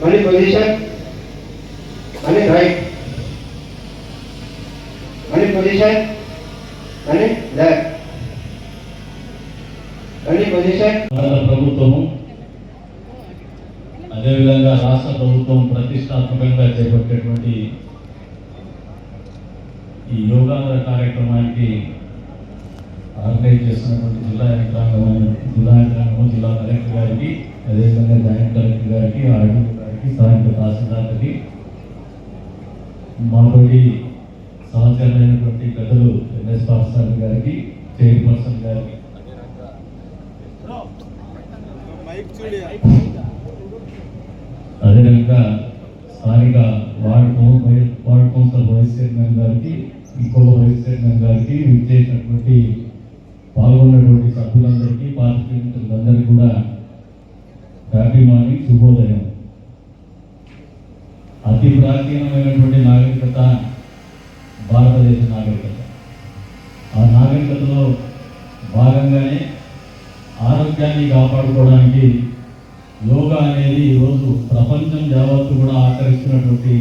మళ్ళీ పొజిషన్ మళ్ళీ రైట్ మళ్ళీ పొజిషన్ మళ్ళీ లెఫ్ట్ మనీ పొజిషన్ భారత ప్రభుత్వము అదేవిధంగా రాష్ట్ర ప్రభుత్వం ప్రతిష్టాత్మకంగా చేపట్టేటువంటి ఈ యోగాంధ్ర కార్యక్రమానికి ఆర్గనైజ్ చేస్తున్నటువంటి జిల్లా యంత్రాంగం జిల్లా యంత్రాంగం జిల్లా కలెక్టర్ గారికి అదేవిధంగా జాయింట్ కలెక్టర్ గారికి ఆర్డీ స్థానిక తహసీల్దార్కి మాతోటి సహచరులైనటువంటి పెద్దలు ఎన్ఎస్ పాఠశాల గారికి చైర్పర్సన్ గారికి. అదేవిధంగా స్థానిక ward ward council vice chairman గారికి ఇంకొక వైస్ చైర్మన్ గారికి విచ్చేసినటువంటి పాల్గొన్నటువంటి సభ్యులందరికీ పాత్రికేయులందరికీ కూడా హ్యాపీ మార్నింగ్ శుభోదయం. అతి ప్రాచీనమైనటువంటి నాగరికత భారతదేశ నాగరికత. ఆ నాగరికతలో భాగంగానే ఆరోగ్యాన్ని కాపాడుకోవడానికి యోగా అనేది ఈరోజు ప్రపంచం యావత్తు కూడా ఆకరిస్తున్నటువంటి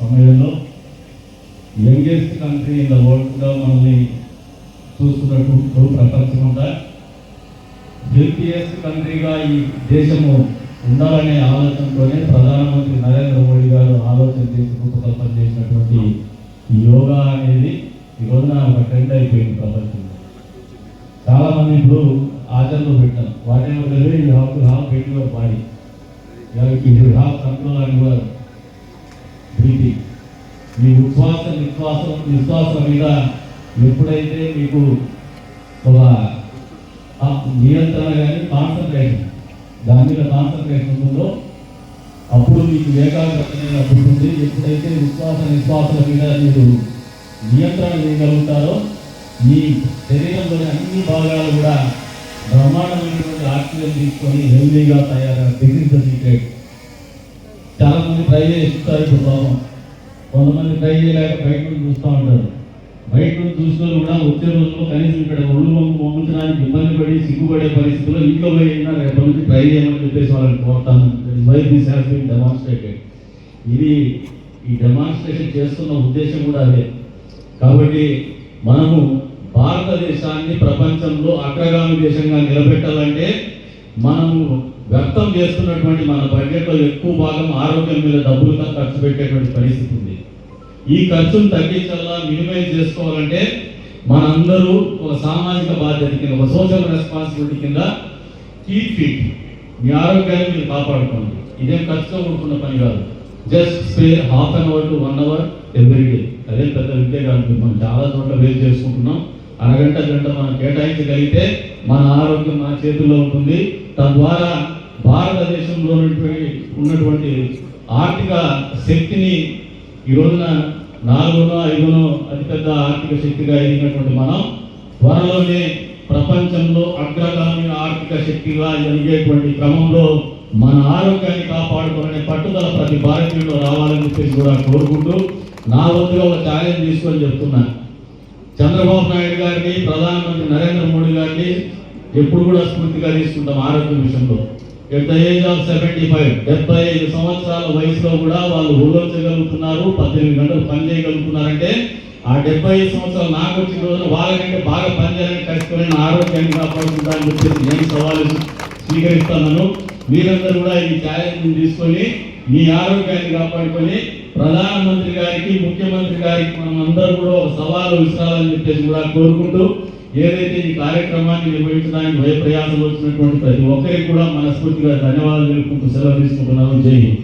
సమయంలో యంగెస్ట్ కంట్రీ ఇన్ ద వరల్డ్గా మనల్ని చూస్తున్నట్టు ప్రపంచం అంతా. హెల్తియెస్ట్ కంట్రీగా ఈ దేశము ఉండాలనే ఆలోచనతోనే ప్రధానమంత్రి నరేంద్ర మోడీ రూపకల్పన చేసినటువంటి యోగా అనేది ఈ రోజున ఒక ట్రెండ్ అయిపోయింది ప్రపంచంలో. చాలామంది ఇప్పుడు ఆచరణలో పెట్టాం whatever the you have to have bet your body you have control on your breathing మీ ఉచ్ఛ్వాస నిశ్వాసం నిశ్వాసం మీద ఎప్పుడైతే మీకు ఒక నియంత్రణ కానీ కాన్సన్ట్రేషన్ దాని మీద కాన్సన్ట్రేషన్ ఉంటుందో అప్పుడు మీకు ఏకాగ్రత అనేది అప్పుడు ఎప్పుడైతే విశ్వాస నిశ్వాసాల మీద మీరు నియంత్రణ చేయగలుగుతారో మీ శరీరంలోని అన్ని భాగాలు కూడా బ్రహ్మాండమైనటువంటి ఆక్సిజన్ తీసుకొని హెల్దీగా తయారు డిగ్రీ సర్టిఫికేట్ చాలామంది ట్రై చేస్తారు ఇప్పుడు పాపం. కొంతమంది ట్రై చేయలేక బయట నుంచి చూస్తూ ఉంటారు. బయట చూసుకొని కూడా వచ్చే రోజుల్లో కనీసం ఇక్కడ ఒళ్ళు వంగు పంపించడానికి ఇబ్బంది పడి సిగ్గుపడే పరిస్థితుల్లో ఇంట్లో పోయి అయినా రేపటి నుంచి ట్రై చేయమని చెప్పేసి వాళ్ళని కోరుతాను. Why this has been demonstrated ఇది ఈ డెమాన్స్ట్రేషన్ చేస్తున్న ఉద్దేశం కూడా అదే. కాబట్టి మనము భారతదేశాన్ని ప్రపంచంలో అగ్రగామి దేశంగా నిలబెట్టాలంటే మనము వ్యక్తం చేస్తున్నటువంటి మన బడ్జెట్లో ఎక్కువ భాగం ఆరోగ్యం మీద డబ్బులుగా ఖర్చు పెట్టేటువంటి పరిస్థితి ఉంది. ఈ ఖర్చును తగ్గించాలా మినిమైజ్ చేసుకోవాలంటే మనందరూ ఒక సామాజిక బాధ్యత కింద ఒక సోషల్ రెస్పాన్సిబిలిటీ కింద కీప్ ఫిట్ మీ ఆరోగ్యాన్ని మీరు కాపాడుకోండి. ఇదేం ఖర్చుతో కూడుకున్న పని కాదు. Just spare half an hour to one hour every day అదే పెద్ద విద్య కాదు మనం చాలా చోట్ల వేస్ట్ చేసుకుంటున్నాం. అరగంట గంట మనం కేటాయించగలిగితే మన ఆరోగ్యం మన చేతుల్లో ఉంటుంది. తద్వారా భారతదేశంలో ఉన్నటువంటి ఉన్నటువంటి ఆర్థిక శక్తిని ఈ రోజున నాలుగునో ఐదునో అతిపెద్ద ఆర్థిక శక్తిగా ఎదిగినటువంటి మనం త్వరలోనే ప్రపంచంలో అగ్రగామి ఆర్థిక శక్తిగా ఎదిగేటువంటి క్రమంలో మన ఆరోగ్యాన్ని కాపాడుకోవాలనే పట్టుదల ప్రతి భారతీయుడు రావాలని చెప్పేసి కూడా కోరుకుంటూ నా వంతుగా ఒక ఛాలెంజ్ తీసుకొని చెప్తున్నాను చంద్రబాబు నాయుడు గారిని ప్రధానమంత్రి నరేంద్ర మోడీ గారిని ఎప్పుడు కూడా స్ఫూర్తిగా తీసుకుంటాం ఆరోగ్యం విషయంలో. At the age of seventy five డెబ్బై ఐదు సంవత్సరాల వయసులో కూడా వాళ్ళు ఊరొచ్చగలుగుతున్నారు పద్దెనిమిది గంటలు పని చేయగలుగుతున్నారంటే ఆ డెబ్బై ఐదు సంవత్సరాలు నాకు వచ్చిన రోజున వాళ్ళకంటే బాగా పనిచేయాలని కష్టపడిన ఆరోగ్యాన్ని కాపాడుకుంటా అని చెప్పేసి నేను సవాలు స్వీకరిస్తున్నాను మీరందరూ కూడా ఈ ఛాలెంజ్ని తీసుకొని మీ ఆరోగ్యాన్ని కాపాడుకొని ప్రధానమంత్రి గారికి ముఖ్యమంత్రి గారికి మనం అందరూ కూడా ఒక సవాలు విసరాలని చెప్పేసి కూడా కోరుకుంటూ ఏదైతే ఈ కార్యక్రమాన్ని నిర్వహించడానికి భయప్రయాసం వచ్చినటువంటి ప్రతి ఒక్కరికి కూడా మనస్ఫూర్తిగా ధన్యవాదాలు తెలుపుకుంటూ సెలవు తీసుకుంటున్నాను. జై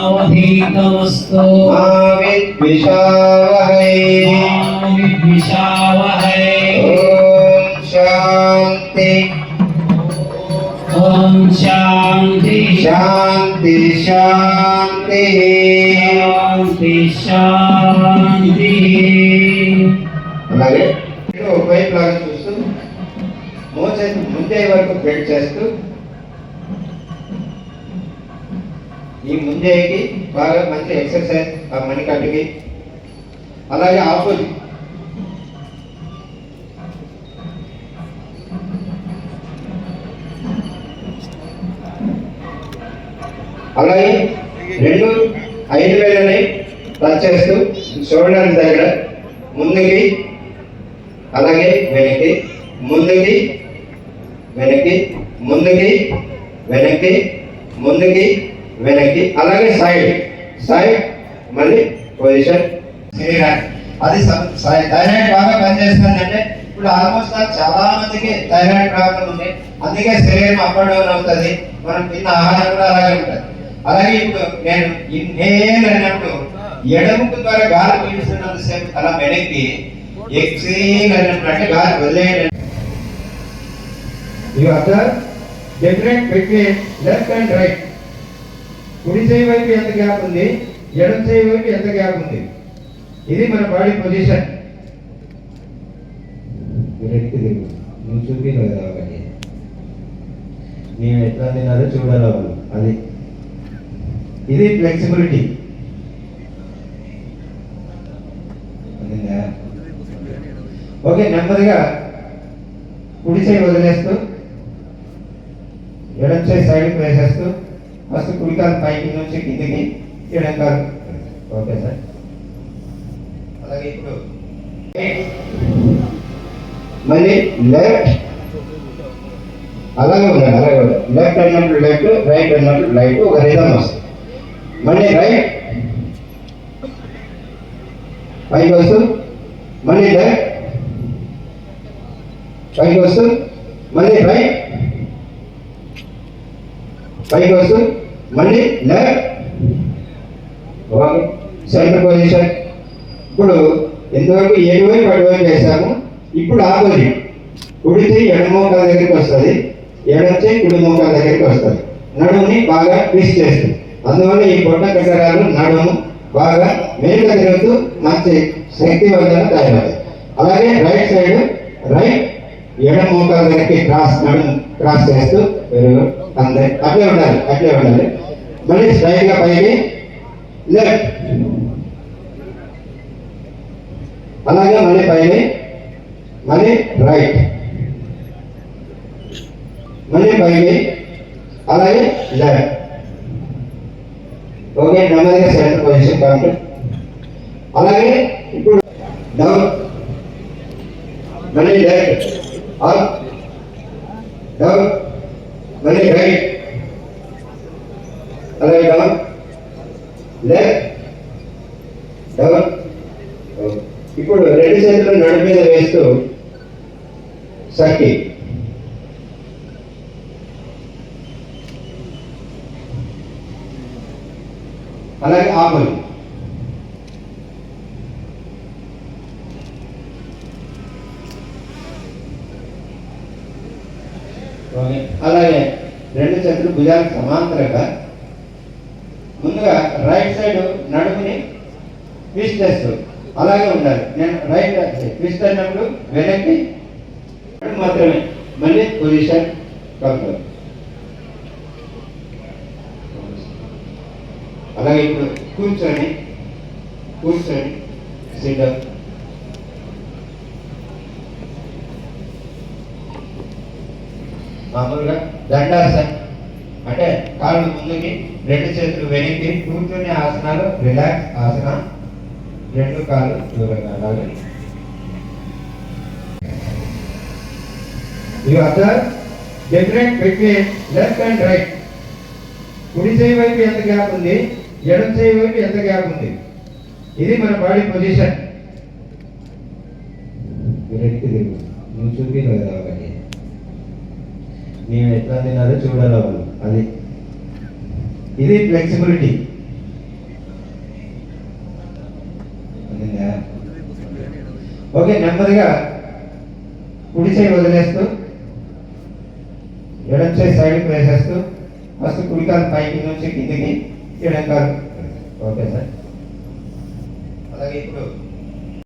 ేజస్వినావధీతమస్తు విద్విషావహై విద్విషావహై శాంతి శాంతి శాంతి శాంతి అలాగే వైపు లాగా చూస్తూ మోసేపు ముందే వరకు బ్రెడ్ చేస్తూ ఈ ముందేకి బాగా మంచి ఎక్సర్సైజ్ ఆ మణికట్టుకి అలాగే ఆపోజిట్ అలాగే రెండు ఐదు వేలని టచ్ చేస్తూ షోల్డర్ దగ్గర. ముందుకి అలాగే వెనక్కి ముందుకి వెనక్కి ముందుకి వెనక్కి ముందుకి వెనక్కి అలాగే సైడ్ సైడ్ మళ్ళీ పొజిషన్ శరీరాన్ని అది స- థైరాయిడ్ బాగా పనిచేస్తుందంటే ఇప్పుడు ఆల్మోస్ట్ చాలా మందికి థైరాయిడ్ ప్రాబ్లం ఉంది. అందుకే శరీరం అప్ అండ్ డౌన్ అవుతుంది. మనం తిన్న ఆహారం కూడా అలాగే ఉంటుంది. అలాగే ఇప్పుడు నేను ఇన్హేల్ అన్నప్పుడు ఎడముకు ద్వారా గాలి పీల్చున్నంతసేపు అలా వెనక్కి ఎక్సేల్ అన్నప్పుడు అంటే గాలి వదిలేయండి. You observe different between left and right కుడి చేయి వైపు ఎంత గ్యాప్ ఉంది? ఎడం చేయి వైపు ఎంత గ్యాప్ ఉంది? ఇది మన బాడీ పొజిషన్ నువ్వు చూపి కదా ఒకటి నేను ఎట్లా తినాలో చూడాలి అది. ఇది ఫ్లెక్సిబిలిటీ ఓకే నెమ్మదిగా కుడి చేయి వదిలేస్తూ ఎడం చేయి సైడ్కి వేసేస్తూ ఫస్ట్ కుడికాలు పైకి నుంచి కిందికి ఎడం కాలు ఓకే సార్. అలాగే ఇప్పుడు మళ్ళీ లెఫ్ట్ అలాగే ఉండాలి అలాగే ఉండాలి లెఫ్ట్ అన్నప్పుడు లెఫ్ట్ రైట్ అన్నప్పుడు రైట్ ఒక రిధం వస్తుంది. మళ్ళీ రైట్ పైకి వస్తూ మళ్ళీ లెఫ్ట్ పైకి వస్తూ మళ్ళీ రైట్ పైకి వస్తూ మళ్ళీ లెఫ్ట్ ఓకే సెంటర్ పొజిషన్ ఇప్పుడు ఇంతవరకు ఏడు అటువైపు చేసాము ఇప్పుడు ఆపోజిట్ కుడితే చేయి ఎడమ మోకాల దగ్గరికి వస్తుంది. ఎడమ కుడి మోకాల దగ్గరికి వస్తుంది. నడుముని బాగా ట్విస్ట్ చేస్తుంది. అందువల్ల ఈ పొట్ట కట్టడాలు నడము బాగా మేలుగా తిరుగుతూ మంచి శక్తివంతంగా తయారవుతాయి. అలాగే రైట్ సైడ్ రైట్ ఎడమ మోకాల దగ్గరికి క్రాస్ నడుము క్రాస్ చేస్తూ వెరీ అందరి అట్లే ఉండాలి అట్లే ఉండాలి. మళ్ళీ స్ట్రైట్గా పైకి లెఫ్ట్. అలాగే మళ్ళీ పైకి మళ్ళీ రైట్. మళ్ళీ పైకి అలాగే లెఫ్ట్. ఓకే నెమ్మదిగా సెంటర్ పొజిషన్ కంప్లీట్ అలాగే ఇప్పుడు డౌన్ మళ్ళీ లెఫ్ట్ అప్ డౌన్ మళ్ళీ రైట్. అలాగే డౌన్ లెఫ్ట్. డౌన్ ఇప్పుడు రెండు చేతులు నడు వేస్తూ సర్కిల్ అలాగే ఆపలి ఓకే. అలాగే రెండు చేతులు భుజాలకు సమాంతరంగా ముందుగా రైట్ సైడ్ నడుముని ట్విస్ట్ చేస్తూ అలాగే ఉండాలి. నేను రైట్ ట్విస్ట్ అన్నప్పుడు వెనక్కి మాత్రమే. మళ్ళీ పొజిషన్ కంట్రోల్ అలాగే ఇప్పుడు కూర్చొని కూర్చొని సిద్ధం మామూలుగా దండాసన అంటే కాళ్ళు ముందుకి రెండు చేతులు వెనక్కి కూర్చొని ఆసనాలు రిలాక్స్ ఆసన రెండు కాళ్ళు దూరంగా అలాగే. You observe different between left and right కుడి చేయి వైపు ఎంత గ్యాప్ ఉంది? ఎడం చేయి వైపు ఎంత గ్యాప్ ఉంది? ఇది మన బాడీ పొజిషన్ నువ్వు చూపి నేను ఎట్లా తిన్నారో చూడాలి అది. ఇది ఫ్లెక్సిబిలిటీ ఓకే నెమ్మదిగా కుడి చేయి వదిలేస్తూ ఎడం చేయి సైడ్కి వేసేస్తూ ఫస్ట్ కుడికాలు పైకి నుంచి కిందికి ఎడం కాలు ఓకే సార్. అలాగే ఇప్పుడు